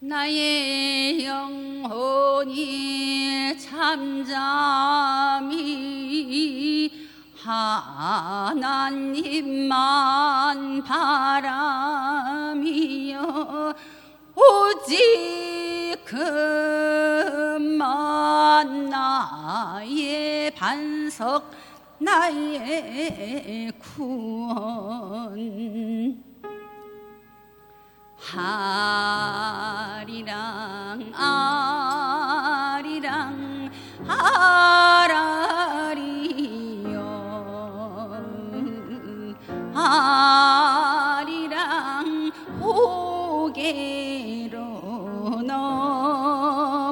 나의 영혼이 잠잠히 하나님만 바람이여 오직 그만 나의 반석 나의 구원. 하 아리랑 고개로 넘어간다.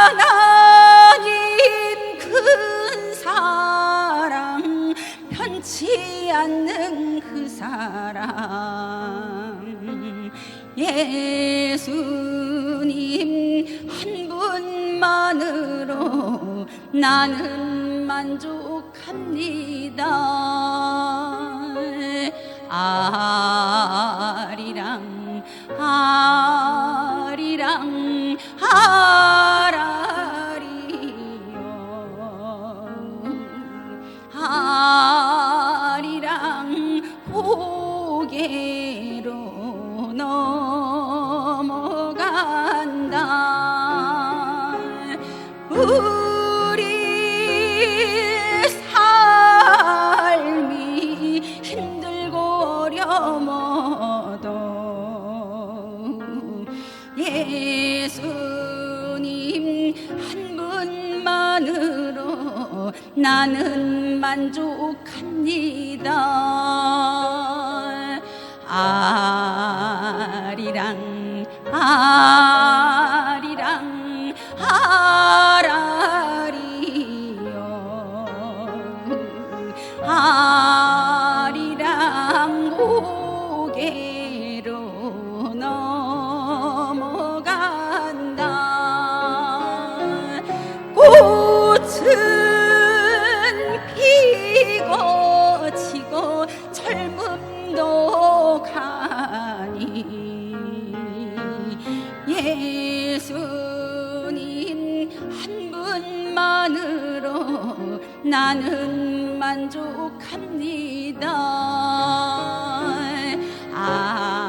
하나님 큰 사랑 편치 않는 그 사랑 예수님 한 분만으로 나는 만족합니다. 아 한 분만으로 나는 만족합니다. 아리랑 아 꽃은 피고 지고 젊음도 가니 예수님 한 분만으로 나는 만족합니다. 아